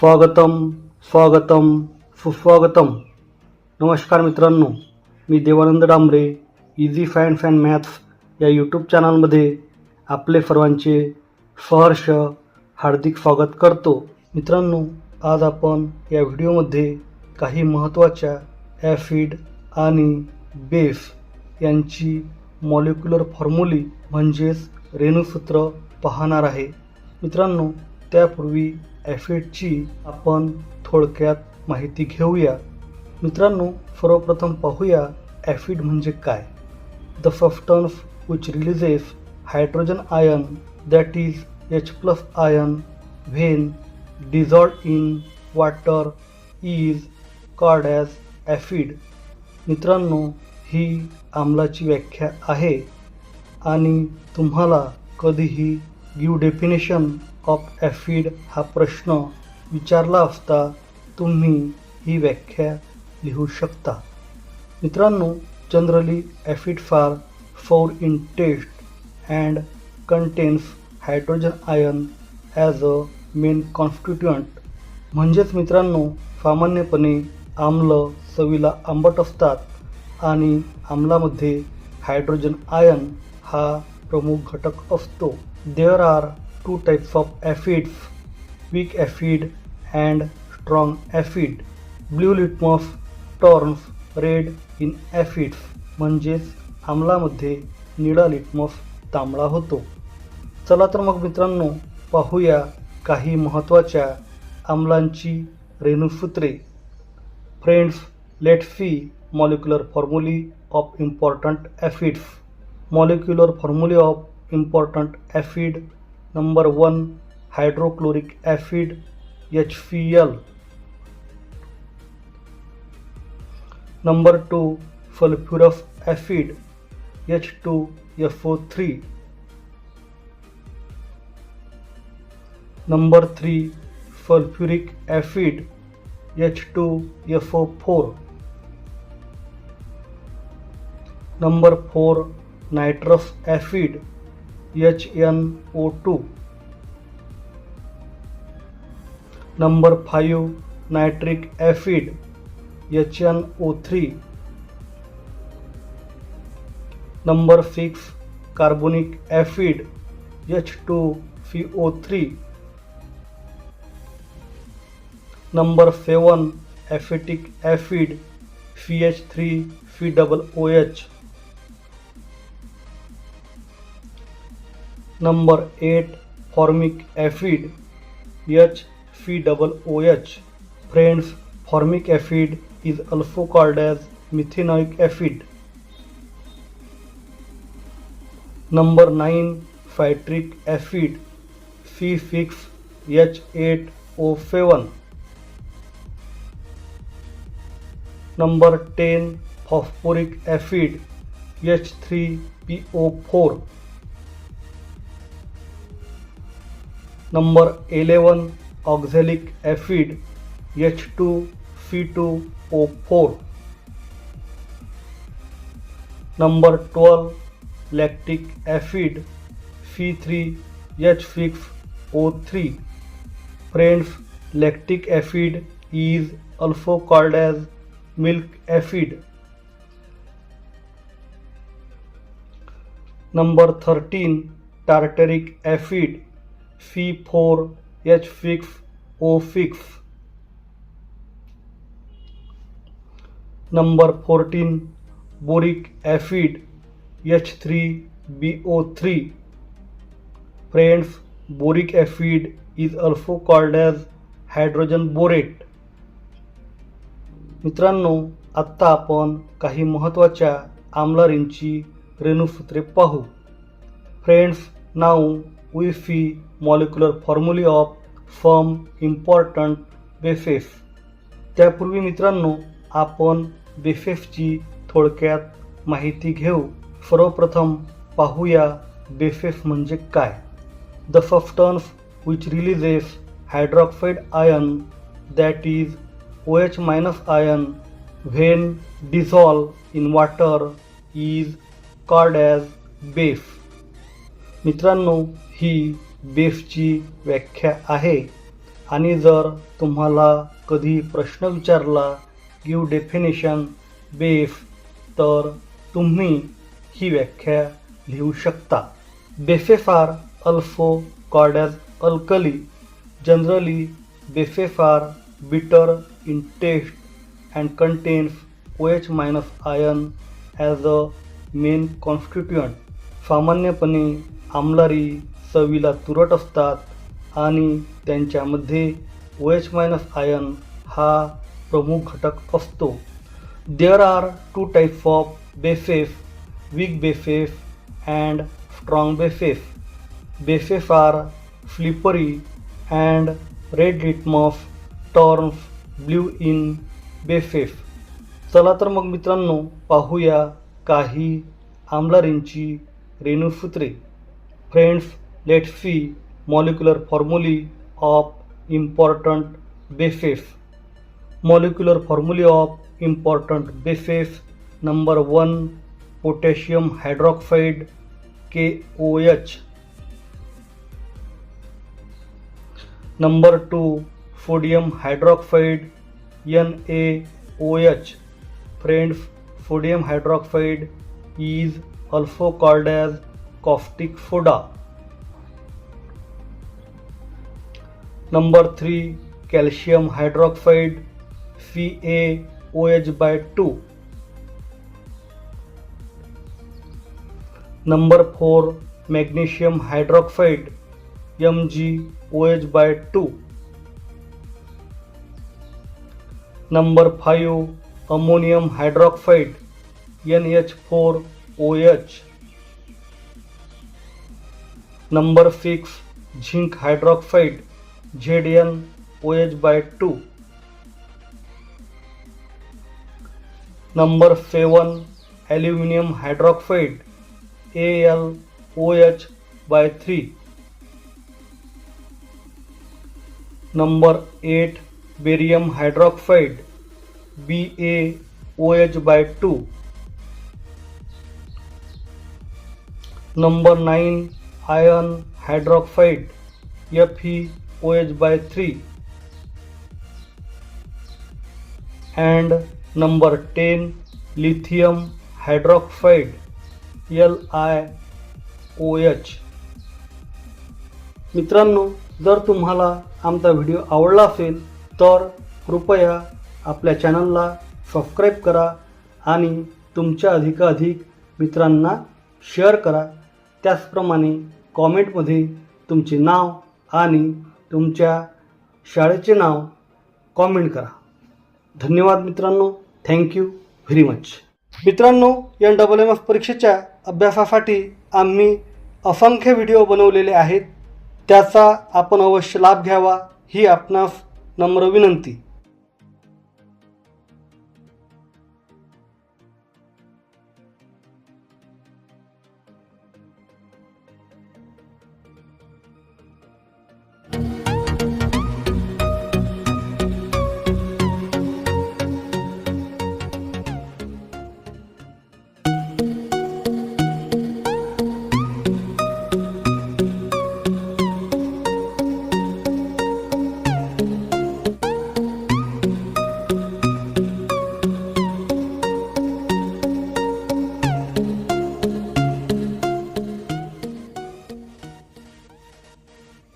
स्वागतम स्वागतम सुस्वागतम. नमस्कार मित्रांनो मी Devanand Dambre easy fun fun maths या यूट्यूब चॅनलमध्ये आपले सर्वांचे सहर्ष हार्दिक स्वागत करतो. मित्रांनो आज आपण या व्हिडिओमध्ये काही महत्त्वाच्या ॲसिड आणि बेस यांची मॉलिक्युलर फॉर्म्युली म्हणजेच रेणूसूत्र पाहणार आहे. मित्रांनो त्यापूर्वी ॲफिडची आपण थोडक्यात माहिती घेऊया. मित्रांनो सर्वप्रथम पाहूया ॲफिड म्हणजे काय. The substance which releases hydrogen ion that is H plus ion when dissolved in water is called as acid. मित्रांनो ही आम्लाची व्याख्या आहे. आणि तुम्हाला कधीही यू डेफिनेशन ऑफ ॲफिड हा प्रश्न विचारला असता तुम्ही ही व्याख्या लिहू शकता. मित्रांनो generally acid are sour in taste and contains hydrogen ion as a main constituent म्हणजेच मित्रांनो सामान्यपणे आम्ल चवीला आंबट असतात आणि आम्लामध्ये हायड्रोजन आयन हा प्रमुख घटक असतो. There are two types of aphids weak aphid and strong aphid. Blue litmus turns red in acids म्हणजेच आमलामध्ये निळा लिटमॉस तांबडा होतो. चला तर मग मित्रांनो पाहूया काही महत्त्वाच्या आमलांची रेणूसूत्रे. Friends let see molecular formulae of important acids molecular formulae of important acid number one hydrochloric acid H C L. Number two sulphurous acid H two S O three. Number three sulphuric acid H two S O four. Number four nitrous acid H N O two number five nitric acid H N O three number six carbonic acid H two C O three number seven acetic acid C H three C double O H Number 8 Formic acid, HFOOH Friends, formic acid is also called as methanoic acid. Number 9 Phytric acid, C6H8O7 Number 10 Phosphoric acid, H3PO4 number 11 oxalic acid H2C2O4 number 12 lactic acid C3H6O3 friends lactic acid is also called as milk acid. Number 13 tartaric acid number C four H six O six number fourteen boric acid H three B O three friends boric acid is also called as hydrogen borate मित्रांनो आत्ता आपण काही महत्त्वाच्या आम्लारींची रेणूसूत्रे पाहू. Friends now we see molecular formulae of firm important bases त्यापूर्वी मित्रांनो आपण बेसेसची थोडक्यात माहिती घेऊ. सर्वप्रथम पाहूया बेसेस म्हणजे काय? The substance which releases hydroxide ion that is O H minus ion when dissolved in water is called as base मित्रांनो ही बेसची व्याख्या आहे. आणि जर तुम्हाला कधी प्रश्न विचारला गिव डेफिनेशन बेफ तर तुम्ही ही व्याख्या लिहू शकता. बेफेफार अल्फो कॉर्डॅज alkali. Generally बेफेफार bitter in taste and contains O H minus ion as a main constituent. सामान्यपणे आमलारी चवीला तुरट असतात आणि त्यांच्यामध्ये ओ एच मायनस आयन हा प्रमुख घटक असतो. There are two types of bases weak bases and strong bases bases are slippery and red litmus turns blue in bases चला तर मग मित्रांनो पाहूया काही आमलारींची रेणूसूत्रे. Friends let see molecular formulae of important bases. Molecular formulae of important bases number 1 potassium hydroxide KOH number 2 sodium hydroxide NaOH friends sodium hydroxide is also called as caustic soda. Number three calcium hydroxide C A O H by two number four magnesium hydroxide M G O H by two number five ammonium hydroxide N H four O H number six zinc hydroxide. Z N O H by two. Number seven aluminium hydroxide A L O H by three. Number eight barium hydroxide B A O H by two. Number nine iron hydroxide F E O H by three. And number ten lithium LiOH I O मित्रांनो जर तुम्हाला आमचा video आवडला असेल तर कृपया आपल्या चॅनलला सबस्क्राईब करा आणि तुमच्या अधिकाधिक मित्रांना शेअर करा. त्याचप्रमाणे कॉमेंटमध्ये तुमचे नाव आणि तुमच्या शाळेचे नाव कॉमेंट करा. धन्यवाद मित्रांनो. थँक्यू व्हेरी मच मित्रांनो या डबल एम एफ परीक्षेच्या अभ्यासासाठी आम्ही असंख्य व्हिडिओ बनवलेले आहेत. त्याचा आपण अवश्य लाभ घ्यावा. ही आपणास नम्र विनंती.